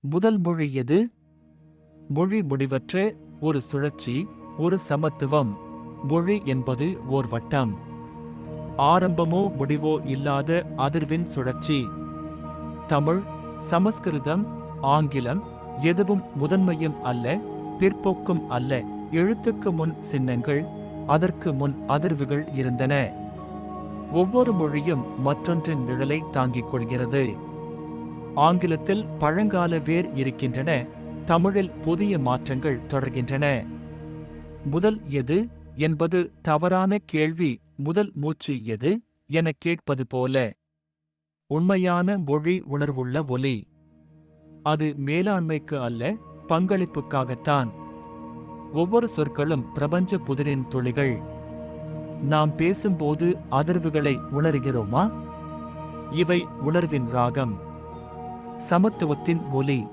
முதல் மொழி எது? மொழி முடிவற்ற ஒரு சுழற்சி ஒரு சமத்துவம். மொழி என்பது ஓர் வட்டம். ஆரம்பமோ முடிவோ இல்லாத அதிர்வின் சுழற்சி. தமிழ் சமஸ்கிருதம் ஆங்கிலம் எதுவும் முதன்மையும் அல்ல பிற்போக்கும் அல்ல. எழுத்துக்கு முன் சின்னங்கள் அதற்கு முன் அதிர்வுகள் இருந்தன. ஒவ்வொரு மொழியும் மற்றொன்றின் நிழலை தாங்கிக் கொள்கிறது. ஆங்கிலத்தில் பழங்கால வேர் இருக்கின்றன தமிழில் புதிய மாற்றங்கள் தொடர்கின்றன. முதல் எது என்பது தவறான கேள்வி முதல் மூச்சு எது எனக் கேட்பது போல. உண்மையான மொழி உணர்வுள்ள ஒலி. அது மேலாண்மைக்கு அல்ல பங்களிப்புக்காகத்தான். ஒவ்வொரு சொற்களும் பிரபஞ்ச புதிரின் துளிகள். நாம் பேசும்போது அதிர்வுகளை உணர்கிறோமா? இவை உணர்வின் ராகம். சமத்துவத்தின் ஒலி.